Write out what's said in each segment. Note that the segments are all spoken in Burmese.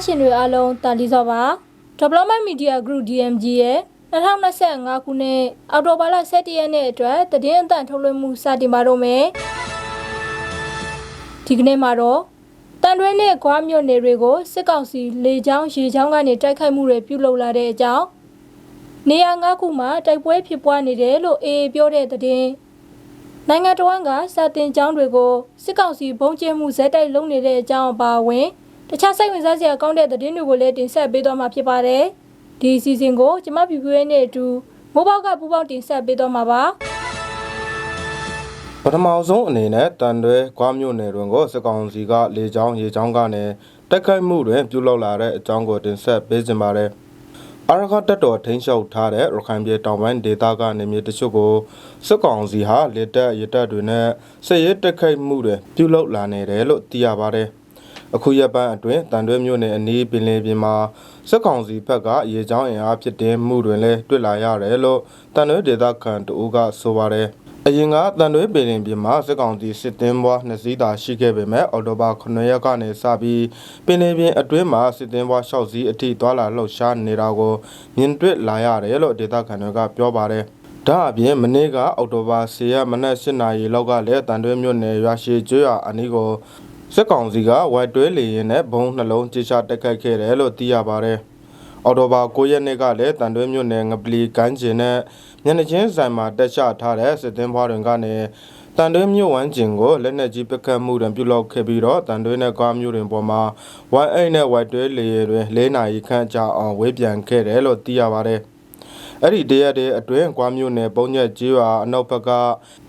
တော်တာရှင်တွေအားလုံးတာလီစောပါ Development Media Group DMG ရဲ့2025ခုနှစ်အောက်တိုဘာလ17ရက်နေ့အတွက်တည်င်းအတန်ထုတ်လွှင့်မှုစတင်ပါတော့မယ်ဒီကနေ့မှာတော့တန်တွဲနဲ့ခွားမြို့နယ်တွေကိုစစ်ကောင်စီလေကြောင်းရေကြောင်းကနေတိုက်ခိုက်မှုတွေပြုလုပ်လာတဲ့အကြောင်းနေရာ၅ခုမှာတိုက်ပွဲဖြစ်ပွားနေတယ်လို့အေအေပြောတဲ့တည်င်းနိုင်ငံတော်ဝန်ကစာတင်ကျောင်းတွေကိုစစ်ကောင်စီဘုံကျဲမှုဇက်တိုက်လုပ်နေတဲ့အကြောင်းအပါအဝင် တခြားစိတ်ဝင်စားစရာကောင်းတဲ့သတင်းတွေကိုလည်းတင်ဆက်ပေးသွားမှာဖြစ်ပါတယ်။ဒီအစီအစဉ်ကိုကျမပြပြရဲနဲ့အတူမိုးပေါက်ကပူပေါက်တင်ဆက်ပေးသွားမှာပါပထမဆုံးအနေနဲ့တန်တွဲကွားမြို့နယ်တွင်ကိုစစ်ကောင်စီကလေကြောင်းရေကြောင်းကနေတက်ခိုက်မှုတွင်ပြုလုပ်လာတဲ့အကြောင်းကိုတင်ဆက်ပေးကြပါမယ်။အာရခတက်တော်ထိန်းချုပ်ထားတဲ့ရခိုင်ပြည်တောင်ပိုင်းဒေသကနေမြေတချို့ကိုစစ်ကောင်စီဟာလေတက်ရတက်တွေနဲ့စစ်ရေးတက်ခိုက်မှုတွေပြုလုပ်လာနေတယ်လို့သိရပါတယ်။ အခုရက်ပိုင်းအတွင်းတန်တွဲမြို့နယ်အနီးပင်လယ်ပြင်မှာစစ်ကောင်စီဘက်ကရေကြောင်းအင်အားဖြစ်တင်မှုတွင်လည်းတွေ့လာရတယ်လို့တန်တွဲဒေသခံတအူးကဆိုပါတယ်။အရင်ကတန်တွဲပင်ရင်ပြင်မှာစစ်ကောင်စီစစ်တင်းဘွားနှစ်စီးသာရှိခဲ့ပေမဲ့အော်တိုဘာ9ရက်ကနေစပြီးပင်လယ်ပြင်အတွင်းမှာစစ်တင်းဘွား6စီးအထိသွာလာလှုပ်ရှားနေတာကိုမြင်တွေ့လာရတယ်လို့ဒေသခံတွေကပြောပါတယ်။ဒါအပြင်မနေ့ကအော်တိုဘာ10ရက်မနက်8နာရီလောက်ကလည်းတန်တွဲမြို့နယ်ရွာရှိကျွော်အနီးကို စစ်ကောင်စီကဝက်တွဲလေရင်နဲ့ဘုံနှလုံးကြေချတက်ခတ်ခဲ့တယ်လို့သိရပါတယ်။အော်တိုဘာ9ရက်နေ့ကလည်းတန်တွဲမြို့နယ်ငပလီကမ်းခြေနဲ့ညနေချင်းဆိုင်မှာတက်ချထားတဲ့စစ်သင်းဘွားတွေကနေတန်တွဲမြို့ဝမ်းကျင်ကိုလက်နက်ကြီးပစ်ခတ်မှုတွင်ပြုလုပ်ခဲ့ပြီးတော့တန်တွဲနဲ့ကားမျိုးတွင်ပေါ်မှာဝိုင်းအိတ်နဲ့ဝိုက်တွဲလေယာဉ်တွင်၄နာရီခန့်ကြာအောင်ဝေးပြန်ခဲ့တယ်လို့သိရပါတယ်။ အဲ့ဒီတရက်တည်းအတွင်းကွာမျိုးနယ်ပုံညက်ကြီးရွာအနောက်ဘက်က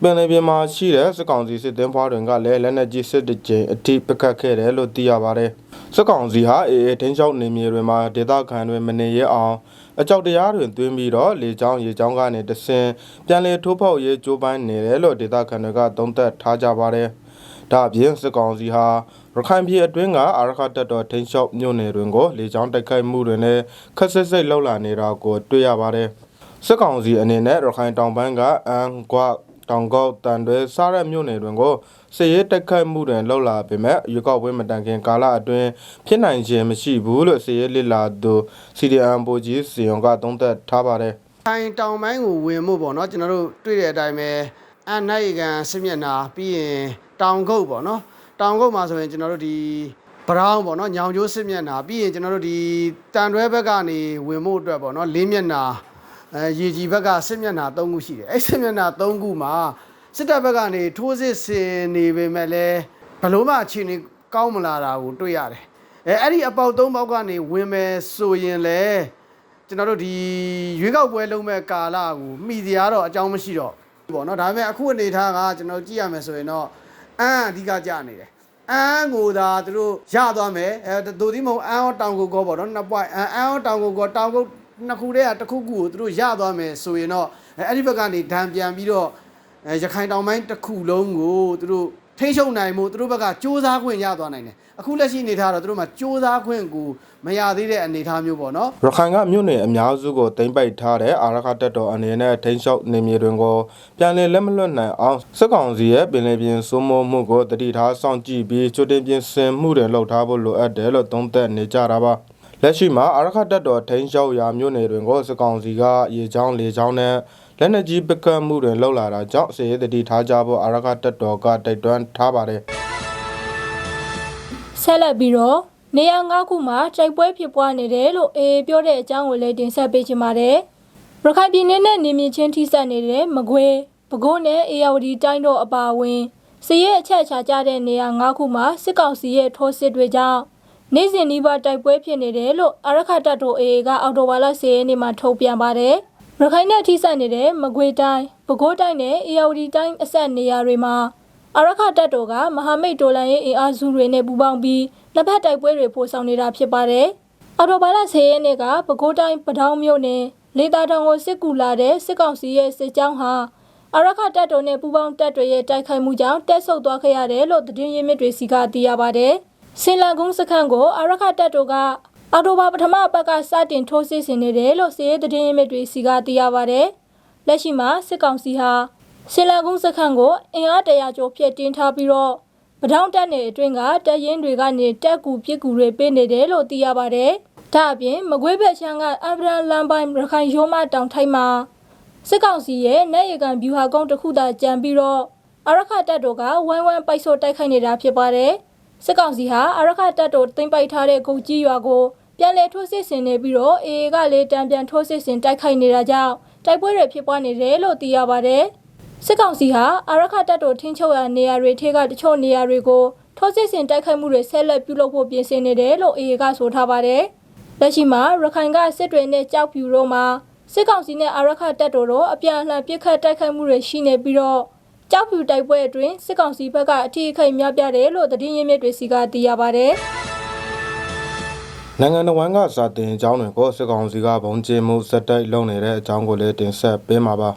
ပင်လယ်ပြင်မှာရှိတဲ့စစ်ကောင်စီစစ်သင်းဘွားတွေကလည်းလက်နက်ကြီးစစ်တကြိမ်အထိပစ်ခတ်ခဲ့တယ်လို့သိရပါတယ်။စစ်ကောင်စီဟာအေအေထင်းချောက်နေမြေတွေမှာဒေသခံတွေမနေရအောင်အကြောက်တရားတွင်သွင်းပြီးတော့လေချောင်းရေချောင်းကနေတဆင်ပြန်လေထိုးဖောက်ရေးကြိုးပမ်းနေတယ်လို့ဒေသခံတွေကသုံးသပ်ထားကြပါတယ်။ဒါအပြင်စစ်ကောင်စီဟာ ရခိုင်ပြည်အတွင်းကအာရခတက်တော်ထိန်းချုပ်မြို့နယ်တွင်ကိုလေချောင်းတိုက်ခိုက်မှုတွင်လည်းခက်ဆစ်စိတ်လှုပ်လာနေတာကိုတွေ့ရပါတယ်။စစ်ကောင်စီအနေနဲ့ရခိုင်တောင်ပိုင်းကအန်ကွာတောင်ကောက်တန်တွဲစားတဲ့မြို့နယ်တွင်ကိုစစ်ရေးတိုက်ခိုက်မှုတွင်လှုပ်လာပေမဲ့ရွေးကောက်ပွဲမတိုင်ခင်ကာလအတွင်းဖြစ်နိုင်ခြင်းမရှိဘူးလို့စစ်ရေးလစ်လာသူ CDM ပိုကြီးစီယုံကသုံးသပ်ထားပါတယ်ထိုင်တောင်ပိုင်းကိုဝင်မှုပေါ့နော်ကျွန်တော်တို့တွေ့တဲ့အတိုင်းပဲအနိုင်ကန်စစ်မျက်နှာပြီးရင်တောင်ကုတ်ပေါ့နော် တောင်ကုတ်မှာဆိုရင်ကျွန်တော်တို့ဒီဘရောင်းပေါ့နော်ညောင်ကျိုးစစ်မျက်နှာပြီးရင်ကျွန်တော်တို့ဒီတန်တွဲဘက်ကနေဝင်မှုအတွက်ပေါ့နော်လေးမျက်နှာအဲရေကြီးဘက်ကစစ်မျက်နှာ၃ခုရှိတယ်အဲ့စစ်မျက်နှာ၃ခုမှာစစ်တပ်ဘက်ကနေထိုးစစ်ဆင်နေပေမဲ့လည်းဘလို့မှအခြေအနေကောင်းမလာတာကိုတွေ့ရတယ်အဲအဲ့ဒီအပေါက်၃ပေါက်ကနေဝင်မယ်ဆိုရင်လည်းကျွန်တော်တို့ဒီရွေးကောက်ပွဲလုံးမဲ့ကာလကိုမိစရာတော့အကြောင်းမရှိတော့ဘူးပေါ့နော်ဒါပေမဲ့အခုအနေထားကကျွန်တော်ကြည့်ရမယ်ဆိုရင်တော့အန်းအဓိကကြနေတယ် အန်းကိုသာသူတို့ရသွားမယ်အဲဒိုဒီမဟုတ်အန်းရောတောင်ကိုကောပေါ့နော်နှစ်ပွိုင်းအန်းအန်းရောတောင်ကိုကောတောင်ကိုနှစ်ခုတည်းကတစ်ခုခုကိုသူတို့ရသွားမယ်ဆိုရင်တော့အဲအဲ့ဒီဘက်ကနေဒဏ်ပြန်ပြီးတော့အဲရခိုင်တောင်ပိုင်းတစ်ခုလုံးကိုသူတို့ ထိန်းချုပ်နိုင်မှုသူတို့ဘက်ကစ조사ခွင့်ရသွားနိုင်တယ်အခုလက်ရှိအနေထားတော့သူတို့မှာစ조사ခွင့်ကိုမရသေးတဲ့အနေအထားမျိုးပေါ့နော် ရခိုင်ကမြို့နယ်အများစုကိုတင်ပိတ်ထားတဲ့အာရခတက်တော်အနေနဲ့ထိန်းချုပ်နေမြေတွင်ကိုပြန်လည်လက်မလွတ်နိုင်အောင်စစ်ကောင်စီရဲ့ပင်လယ်ပြင်စိုးမိုးမှုကိုတတိထားစောင့်ကြည့်ပြီးချိုတင်ပြင်ဆင်မှုတွေလှုပ်ထားဖို့လိုအပ်တယ်လို့သုံးသပ်နေကြတာပါလက်ရှိမှာအာရခတက်တော်ထိန်းချုပ်ရာမြို့နယ်တွင်ကိုစစ်ကောင်စီကရေချောင်းလေချောင်းနဲ့ လက်နက်ကြီးပကတ်မှုတွေလှုပ်လာတာကြောင့်စစ်ရေးတတိထားကြဖို့အာရခတက်တော်ကတိုက်တွန်းထားပါတယ်။ဆက်လက်ပြီးတော့နေရာ၅ခုမှာတိုက်ပွဲဖြစ်ပွားနေတယ်လို့အေအေပြောတဲ့အကြောင်းကိုလည်းတင်ဆက်ပေးချင်ပါတယ်။ရခိုင်ပြည်နယ်နဲ့နေမြေချင်းထိစပ်နေတဲ့မကွေးပဲခူးနဲ့အေရဝတီတိုင်းတို့အပါအဝင်စစ်ရေးအချက်အချာကြတဲ့နေရာ၅ခုမှာစစ်ကောင်စီရဲ့ထိုးစစ်တွေကြောင့်နေ့စဉ်နှီးပါတိုက်ပွဲဖြစ်နေတယ်လို့အရခတ်တပ်တို့အေအေကအော်တိုဘာလ10ရက်နေ့မှာထုတ်ပြန်ပါတယ်။ ရခိုင်နဲ့ထိစပ်နေတဲ့မကွေးတိုင်းပဲခူးတိုင်းနဲ့အေရဝတီတိုင်းအဆက်နေရာတွေမှာအရခတပ်တော်ကမဟာမိတ်တော်လန်ရေးအင်အားစုတွေနဲ့ပူးပေါင်းပြီးနှစ်ဖက်တိုက်ပွဲတွေပို့ဆောင်နေတာဖြစ်ပါတယ်။အော်တိုဘာလ10ရက်နေ့ကပဲခူးတိုင်းပထောင်မြို့နယ်လေတာတောင်ကိုစစ်ကူလာတဲ့စစ်ကောင်စီရဲ့စစ်ကြောင်းဟာအရခတပ်တော်နဲ့ပူးပေါင်းတပ်တွေရဲ့တိုက်ခိုက်မှုကြောင့်တက်ဆုပ်သွားခဲ့ရတယ်လို့သတင်းရင်းမြစ်တွေစီကသိရပါတယ်။စင်လန်ကုန်းစခန်းကိုအရခတပ်တော်က အော်တိုဘာပထမအပတ်ကစတင်ထိုးစစ်ဆင်နေတယ်လို့စစ်ရေးသတင်းရင်းမြစ်တွေစီကသိရပါတယ်။လက်ရှိမှာစစ်ကောင်စီဟာစင်လာကုန်းစခန်းကိုအင်အားတရာကျော်ဖြည့်တင်းထားပြီးတော့ပထောင်တက်နယ်အတွင်းကတပ်ရင်းတွေကနေတက်ကူပစ်ကူတွေပေးနေတယ်လို့သိရပါတယ်။ဒါအပြင်မကွေးဘက်ချမ်းကအဗရန်လန်ပိုင်းရခိုင်ရိုးမတောင်ထိုက်မှာစစ်ကောင်စီရဲ့နေရကန်ဗျူဟာကုန်းတစ်ခုသာကြံပြီးတော့အရခတပ်တို့ကဝိုင်းဝန်းပိုက်ဆို့တိုက်ခိုက်နေတာဖြစ်ပါတယ်။စစ်ကောင်စီဟာအရခတပ်တို့တင်ပိုက်ထားတဲ့ကုန်ကြီးရွာကို ပြန်လည်ထိုးစစ်ဆင်နေပြီးတော့အေအေကလည်းတံပြန်ထိုးစစ်ဆင်တိုက်ခိုက်နေတာကြောင့်တိုက်ပွဲတွေဖြစ်ပွားနေတယ်လို့သိရပါတယ်။စစ်ကောင်စီဟာအာရခတပ်တော်ထင်းချုပ်ရာနေရာတွေထဲကတချို့နေရာတွေကိုထိုးစစ်ဆင်တိုက်ခိုက်မှုတွေဆက်လက်ပြုလုပ်ဖို့ပြင်ဆင်နေတယ်လို့အေအေကဆိုထားပါတယ်။လက်ရှိမှာရခိုင်ကစစ်တွေနဲ့ကြောက်ဖြူတို့မှာစစ်ကောင်စီနဲ့အာရခတပ်တော်တို့အပြန်အလှန်ပစ်ခတ်တိုက်ခိုက်မှုတွေရှိနေပြီးတော့ကြောက်ဖြူတိုက်ပွဲအတွင်းစစ်ကောင်စီဘက်ကအထီးအခိုက်များပြားတယ်လို့သတင်းရင်းမြစ်တွေစီကသိရပါတယ်။ နိုင်ငံတော်ဝန်ကစာတင်အကြောင်းတွေကိုစစ်ကောင်စီကဘုံကျင်းမှုစက်တိုက်လုပ်နေတဲ့အကြောင်းကိုလည်းတင်ဆက်ပေးမှာပါ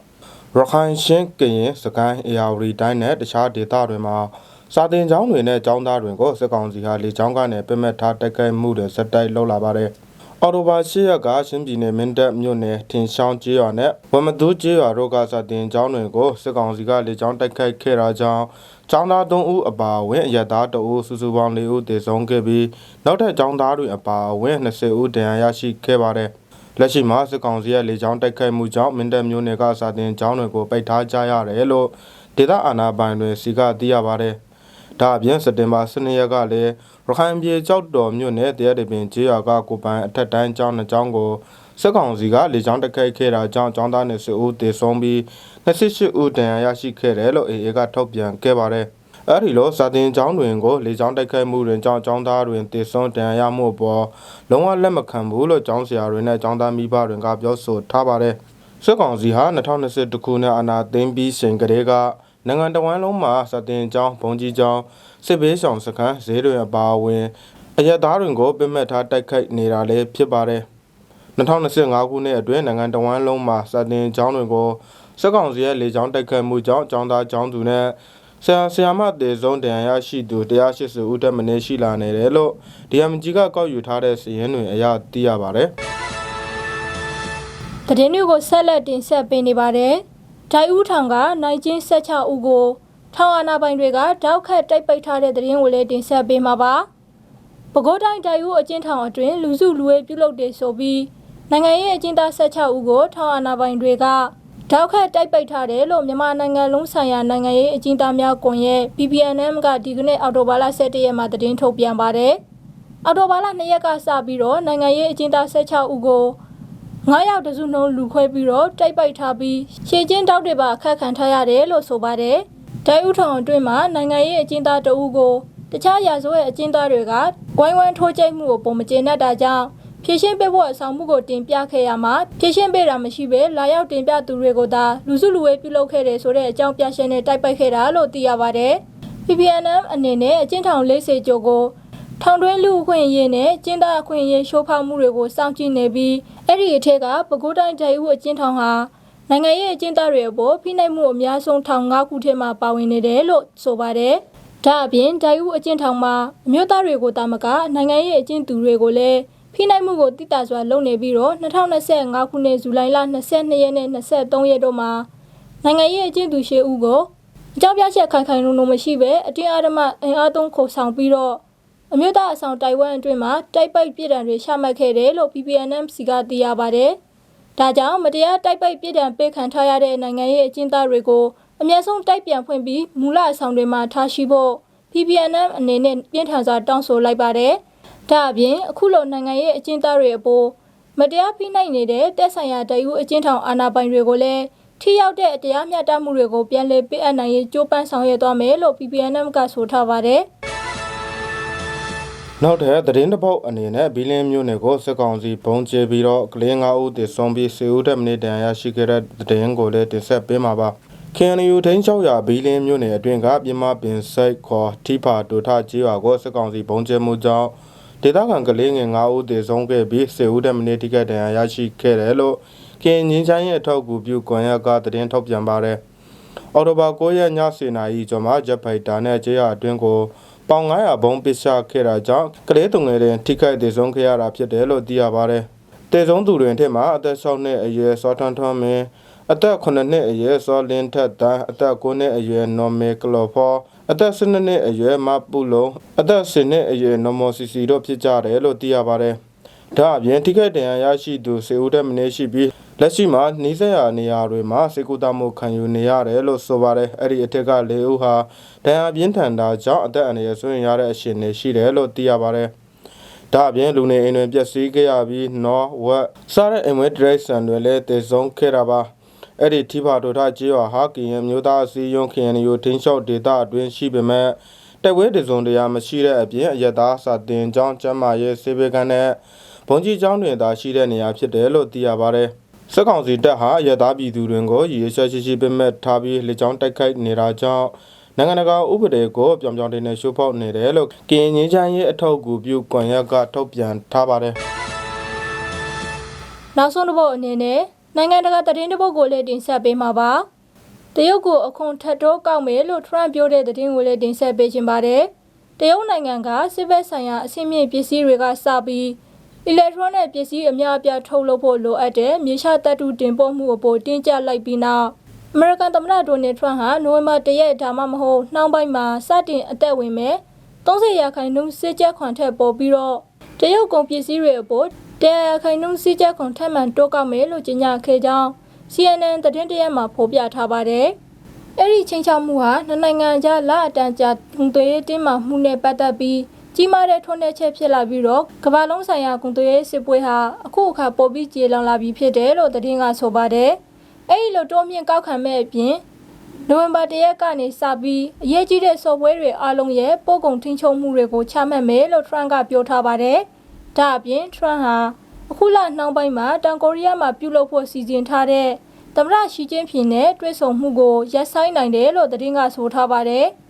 ရခိုင်ရှင်းကရင်စကိုင်းအေယာဝတီတိုင်းနဲ့တခြားဒေသတွေမှာစာတင်ကျောင်းတွေနဲ့ကျောင်းသားတွေကိုစစ်ကောင်စီဟာလေကျောင်းကနေပြစ်မှတ်ထားတိုက်ခိုက်မှုတွေစက်တိုက်လုပ်လာပါတယ် အော်တိုဘာ၈ရက်ကရှင်းပြည်နယ်မင်းတပ်မြို့နယ်ထင်ရှောင်းကျေးရွာနဲ့ဝမတူးကျေးရွာတို့ကစာတင်ကျောင်းတွေကိုစစ်ကောင်စီကလေကျောင်းတိုက်ခိုက်ခဲ့တာကြောင့်ကျောင်းသား၃ဦးအပါအဝင်အရက်သား2ဦးစုစုပေါင်း4ဦးသေဆုံးခဲ့ပြီးနောက်ထပ်ကျောင်းသားတွေအပါအဝင်20ဦးဒဏ်ရာရရှိခဲ့ပါတယ်လက်ရှိမှာစစ်ကောင်စီရဲ့လေကြောင်းတိုက်ခိုက်မှုကြောင့်မင်းတပ်မျိုးနယ်ကစာတင်ကျောင်းတွေကိုပိတ်ထားကြရတယ်လို့ဒေသအာဏာပိုင်တွေစီကသိရပါတယ်။ ဒါအပြင်စက်တင်ဘာ12ရက်ကလည်းရခိုင်ပြည်ကြောက်တော်မြို့နယ်တရားတပင်ကျေးရွာကကိုပိုင်အထက်တန်းကျောင်းနှစ်ကျောင်းကိုစစ်ကောင်စီကလေကြောင်းတိုက်ခိုက်ခဲ့တာကြောင့်ကျောင်းသား20ဦးသေဆုံးပြီး28ဦးဒဏ်ရာရရှိခဲ့တယ်လို့အေအေကထုတ်ပြန်ခဲ့ပါတယ်။အဲ့ဒီလိုစာတင်ကျောင်းတွင်ကိုလေကျောင်းတိုက်ခိုက်မှုတွင်ကျောင်းကျောင်းသားတွင်တည်ဆုံတန်ရာရမှုအပေါ်လုံးဝလက်မခံဘူးလို့ကျောင်းဆရာတွေနဲ့ကျောင်းသားမိဘတွေကပြောဆိုထားပါတယ်စစ်ကောင်စီဟာ2021ခုနှစ်အာဏာသိမ်းပြီးချိန်ကလေးက နိုင်ငံတော်ဝန်လုံးမှာစာတင်ကျောင်းဘုံကြီးကျောင်းစစ်ဘေးဆောင်စခန်းဈေးတွေအပါအဝင်အရက်သားတွေကိုပြစ်မှတ်ထားတိုက်ခိုက်နေတာလည်းဖြစ်ပါတယ်2025ခုနှစ်အတွင်းနိုင်ငံတော်ဝန်လုံးမှာစာတင်ကျောင်းတွေကိုစစ်ကောင်စီရဲ့လေကြောင်းတိုက်ခိုက်မှုကြောင့်ကျောင်းသားကျောင်းသူနဲ့ဆရာဆရာမတေဆုံးတန်ရာရှိသူ180ဦးတက်မင်းရှိလာနေတယ်လို့ DMG ကကောက်ယူထားတဲ့စီးရင်တွေအရသိရပါတယ်သတင်းတွေကိုဆက်လက်တင်ဆက်ပေးနေပါတယ်။ ဒိုင်ဦးထောင်ကနိုင်ချင်း16ဦးကိုထောင်အာနာပိုင်တွေကတောက်ခတ်တိုက်ပိတ်ထားတဲ့သတင်းကိုလည်းတင်ဆက်ပေးမှာပါ။ပဲခူးတိုင်းဒိုင်ဦးအကျဉ်းထောင်အတွင်းလူစုလူဝေးပြုလုပ်တယ်ဆိုပြီးနိုင်ငံရေးအကျဉ်းသား16ဦးကိုထောင်အာနာပိုင်တွေကတောက်ခတ်တိုက်ပိတ်ထားတယ်လို့မြန်မာနိုင်ငံလုံးဆိုင်ရာနိုင်ငံရေးအကျဉ်းသားများကွန်ရက် PPNM ကဒီကနေ့အော်တိုဘာလ17ရက်မှာသတင်းထုတ်ပြန်ပါတယ်။အော်တိုဘာလ2ရက်ကစပြီးတော့နိုင်ငံရေးအကျဉ်းသား16ဦးကို ငါးယောက်တစုနှုံးလူခွဲပြီးတော့တိုက်ပိုက်ထားပြီးရှေ့ချင်းတောက်တွေပါအခက်ခံထားရတယ်လို့ဆိုပါတယ်။ဒိုင်ဥထောင်အတွင်းမှာနိုင်ငံရေးအကျဉ်းသားတအုပ်ကိုတခြားရာဇဝတ်အကျဉ်းသားတွေကဝိုင်းဝန်းထိုးကျိတ်မှုကိုပုံမကျေနပ်တာကြောင့်ဖြည့်ရှင်းပေးဖို့အဆောင်မှုကိုတင်ပြခဲ့ရမှာဖြည့်ရှင်းပေးတာမရှိဘဲလာရောက်တင်ပြသူတွေကိုသာလူစုလူဝေးပြုလုပ်ခဲ့တယ်ဆိုတဲ့အကြောင်းပြချက်နဲ့တိုက်ပိုက်ခဲ့တာလို့သိရပါတယ်။ PPNM အနေနဲ့အကျဉ်းထောင်လေးစေကြိုကို ထောင်တွင်းလူအခွင့်အရေးနဲ့ကျင်းသားအခွင့်အရေးရှိုးဖောက်မှုတွေကိုစောင့်ကြည့်နေပြီးအဲ့ဒီအထက်ကပဲခူးတိုင်းဒိုင်ဦးအကျဉ်းထောင်ဟာနိုင်ငံရေးအကျဉ်းသားတွေအပေါ်ဖိနှိပ်မှုအများဆုံးထောင်၅ခုထဲမှာပါဝင်နေတယ်လို့ဆိုပါတယ်။ဒါအပြင်ဒိုင်ဦးအကျဉ်းထောင်မှာအမျိုးသားတွေကိုတာမကနိုင်ငံရေးအကျဉ်းသူတွေကိုလည်းဖိနှိုက်မှုကိုတိတာစွာလုပ်နေပြီးတော့2025ခုနှစ်ဇူလိုင်လ22ရက်နဲ့23ရက်တို့မှာနိုင်ငံရေးအကျဉ်းသူရှေ့ဦးကိုအကြောင်းပြချက်ခိုင်ခိုင်လုံလုံမရှိဘဲအတင်းအဓမ္မအင်အားသုံးခုဆောင်ပြီးတော့ အမျိုးသားအဆောင်တိုင်ဝမ်အတွင်းမှာတိုက်ပိုက်ပြည်တံတွေချမှတ်ခဲ့တယ်လို့ PPNM စီကသိရပါတယ်။ဒါကြောင့်မတရားတိုက်ပိုက်ပြည်တံပေးခံထားရတဲ့နိုင်ငံရေးအကျဉ်းသားတွေကိုအမျက်ဆုံးတိုက်ပြန်ဖွင့်ပြီးမူလအဆောင်တွေမှာထားရှိဖို့ PPNM အနေနဲ့ပြင်းထန်စွာတောင်းဆိုလိုက်ပါတယ်။ဒါအပြင်အခုလိုနိုင်ငံရေးအကျဉ်းသားတွေအပေါ်မတရားဖိနှိပ်နေတဲ့တက်ဆိုင်ရာတိုင်ဦးအကျဉ်းထောင်အာဏာပိုင်တွေကိုလည်းထိရောက်တဲ့တရားမျှတမှုတွေကိုပြန်လည်ပေးအပ်နိုင်ရေးကြိုးပမ်းဆောင်ရွက်သွားမယ်လို့ PPNM ကဆိုထားပါတယ်။ နောက်ထပ်သတင်းတစ်ပုဒ်အနေနဲ့ဘီလင်းမျိုးနယ်ကိုစစ်ကောင်စီဘုံကျဲပြီးတော့ကလေး9ဦးတည်ဆုံပြီး10ဦးတက်မင်းတန်ရရှိခဲ့တဲ့သတင်းကိုလည်းတင်ဆက်ပေးမှာပါ KNU ထိန်းချုပ်ရာဘီလင်းမြို့နယ်အတွင်းကပြမပင်စိတ်ခေါ်ထိဖာဒုထကြီးရွာကိုစစ်ကောင်စီဘုံကျဲမှုကြောင့်ဒေသခံကလေးငယ်9ဦးတည်ဆုံးခဲ့ပြီး10ဦးတက်မင်းထိခိုက်ဒဏ်ရာရရှိခဲ့တယ်လို့ KN ငင်းချိုင်းရဲ့အထောက်အကူပြုကွန်ရက်ကသတင်းထုတ်ပြန်ပါတယ်အော်တိုဘာ9ရက်ည10:00နာရီကျော်မှာဂျက်ဖိုက်တာနဲ့ကျေးရွာအတွင်းကို ပေါင်900ဘုံပစ်ချခဲ့တာကြောင့်ကလေးတုံငယ်တွေထိခိုက်ဒေဆုံးခဲ့ရတာဖြစ်တယ်လို့သိရပါတယ်။တေဆုံးသူတွေထက်မှာအသက်6နှစ်အရွယ်စောထွန်းထွန်းမင်းအသက်9နှစ်အရွယ်စောလင်းထက်တန်းအသက်9နှစ်အရွယ်နော်မေကလော်ဖောအသက်12နှစ်အရွယ်မပုလုံးအသက်10နှစ်အရွယ်နော်မော်စီစီတို့ဖြစ်ကြတယ်လို့သိရပါတယ်။ဒါအပြင်ထိခိုက်ဒဏ်ရာရရှိသူစေဦးတဲ့မင်းရှိပြီး လက်ရှိမှာနှီးစက်ရနေရာတွေမှာစေကူတာမှုခံယူနေရတယ်လို့ဆိုပါတယ်။အဲ့ဒီအထက်က၄ဦးဟာဒဏ်ရာပြင်းထန်တာကြောင့်အသက်အန္တရာယ်ဆွေးရင်ရတဲ့အခြေအနေရှိတယ်လို့သိရပါတယ်။ဒါအပြင်လူနေအိမ်တွေပျက်စီးခဲ့ရပြီးနော်ဝက်စားတဲ့အိမ်ဝဲဒရိုက်ဆန်တွေလည်းတည်ဆုံးခဲ့တာပါအဲ့ဒီထိပါဒိုထကျေးရွာဟာကရင်မျိုးသားအစည်းအရုံး KNU ထိန်းချုပ်ဒေသအတွင်းရှိပေမဲ့တက်ဝဲတစုံတရာမရှိတဲ့အပြင်အရတားစာတင်ကျောင်းကျမ်းမာရေးစေဘေကန်နဲ့ဘုံကြီးကျောင်းတွေသာရှိတဲ့နေရာဖြစ်တယ်လို့သိရပါတယ် စက်ကောင်စီတပ်ဟာအရတားပြည်သူတွေကိုရည်ရွယ်ချက်ရှိရှိပြမဲ့ထားပြီးလေကြောင်းတိုက်ခိုက်နေတာကြောင့်နိုင်ငံတကာဥပဒေကိုပြောင်ပြောင်တင်းတင်းရှိုးဖောက်နေတယ်လို့ကရင်ငင်းချမ်းရေးအထောက်အကူပြုကွန်ရက်ကထုတ်ပြန်ထားပါတယ်နောက်ဆုံးတစ်ပုတ်အနေနဲ့နိုင်ငံတကာသတင်းတစ်ပုတ်ကိုလည်းတင်ဆက်ပေးမှာပါတရုတ်ကိုအခွန်ထပ်တိုးကောက်မယ်လို့ထရန့်ပြောတဲ့သတင်းကိုလည်းတင်ဆက်ပေးခြင်းပါတယ်တရုတ်နိုင်ငံကစစ်ဘက်ဆိုင်ရာအဆင့်မြင့်ပစ္စည်းတွေကစပြီး electronic ပစ္စည်းအများအပြားထုတ်လုပ်ဖို့လိုအပ်တဲ့မြေရှားတပ်တုတင်ပို့မှုအပေါ်တင်းကျပ်လိုက်ပြီးနောက်အမေရိကန်သမ္မတဒေါ်နယ်ထရန့်ဟာနိုဝင်ဘာ၁ရက်ဒါမှမဟုတ်နှောင်းပိုင်းမှာစတင်အသက်ဝင်မဲ့30ရာခိုင်နှုန်းစစ်ကြခွန်ထက်ပိုပြီးတော့တရုတ်ကုန်ပစ္စည်းတွေအပေါ်တရားရာခိုင်နှုန်းစစ်ကြခွန်ထက်မှန်တိုးကောက်မယ်လို့ကြေညာခဲ့ကြောင်း CNN သတင်းတရက်မှာဖော်ပြထားပါတယ်။အဲ့ဒီချင်းချောက်မှုဟာနှစ်နိုင်ငံကြားလအတန်ကြာကုန်သွယ်ရေးတင်းမာမှုနဲ့ပတ်သက်ပြီး ကြီးမားတဲ့ထွန်းတဲ့ချက်ဖြစ်လာပြီးတော့ကမ္ဘာလုံးဆိုင်ရာကုန်သွယ်ရေးစစ်ပွဲဟာအခုအခါပိုပြီးကြေလောင်လာပြီးဖြစ်တယ်လို့သတင်းကဆိုပါတယ်။အဲ့ဒီလိုတိုးမြင့်ကောက်ခံမဲ့အပြင်နိုဝင်ဘာ၁ရက်ကနေစပြီးအရေးကြီးတဲ့စော်ပွဲတွေအားလုံးရဲ့ပို့ကုန်ထိန်းချုပ်မှုတွေကိုချမှတ်မယ်လို့ Trump ကပြောထားပါတယ်။ဒါအပြင် Trump ဟာအခုလနှောင်းပိုင်းမှာတောင်ကိုရီးယားမှာပြုလုပ်ဖို့စီစဉ်ထားတဲ့သမ္မတရှီကျင်းဖျင်နဲ့တွေ့ဆုံမှုကိုရပ်ဆိုင်းနိုင်တယ်လို့သတင်းကဆိုထားပါတယ်။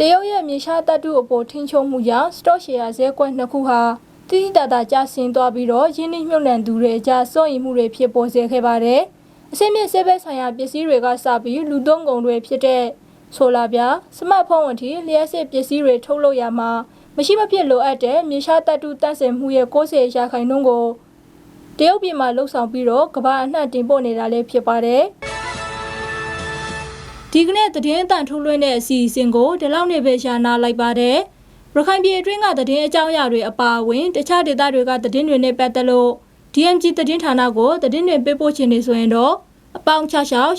တရုတ်ရဲ့မြေရှားတပ်တုအပေါ်ထိန်းချုပ်မှုကြောင့် stock share ဈေးကွက်နှစ်ခုဟာတိတိတတ်တာကျဆင်းသွားပြီးတော့ယင်းနှိမ့်မြုပ်နှံသူတွေအကြားစိုးရိမ်မှုတွေဖြစ်ပေါ်စေခဲ့ပါတယ်။အစိမ့်မြင့်ဆေးဘက်ဆိုင်ရာပစ္စည်းတွေကစပြီးလူသုံးကုန်တွေဖြစ်တဲ့ဆိုလာပြစမတ်ဖုန်းအထိလျှက်စစ်ပစ္စည်းတွေထုတ်လုပ်ရမှာမရှိမဖြစ်လိုအပ်တဲ့မြေရှားတပ်တုတန့်စင်မှုရဲ့60ရာခိုင်နှုန်းကိုတရုတ်ပြည်မှာလှုပ်ဆောင်ပြီးတော့ကမ္ဘာအနှံ့တင်ပို့နေတာလည်းဖြစ်ပါတယ်။ ဒီကနေ့သတင်းအတန်ထုတ်လွှင့်တဲ့အစီအစဉ်ကိုဒီလောက်နေပဲရှာနာလိုက်ပါတယ်။ရခိုင်ပြည်အတွင်းကသတင်းအကြောင်းအရာတွေအပါအဝင်တခြားဒေသတွေကသတင်းတွေနဲ့ပတ်သက်လို့ DMG သတင်းဌာနကိုသတင်းတွေပေးပို့ခြင်းနေဆိုရင်တော့အပေါင်း66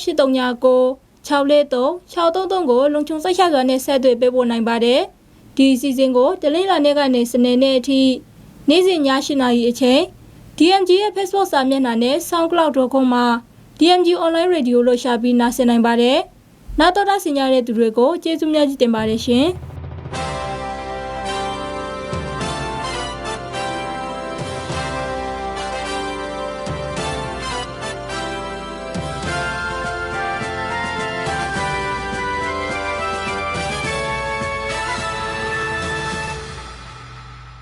839 643 633ကိုလုံခြုံစိတ်ချစွာနဲ့ဆက်သွယ်ပေးပို့နိုင်ပါတယ်။ဒီအစီအစဉ်ကိုတလင်းလာနေ့ကနေစနေနေ့အထိနေ့စဉ်ည7:00နာရီအချိန် DMG ရဲ့ Facebook စာမျက်နှာနဲ့ soundcloud.com မှာ DMG online radio လို့ရှာပြီးနားဆင်နိုင်ပါတယ်။ နောက်တော့တာဆင်ကြတဲ့သူတွေကိုကျေးဇူးများကြီးတင်ပါတယ်ရှင်။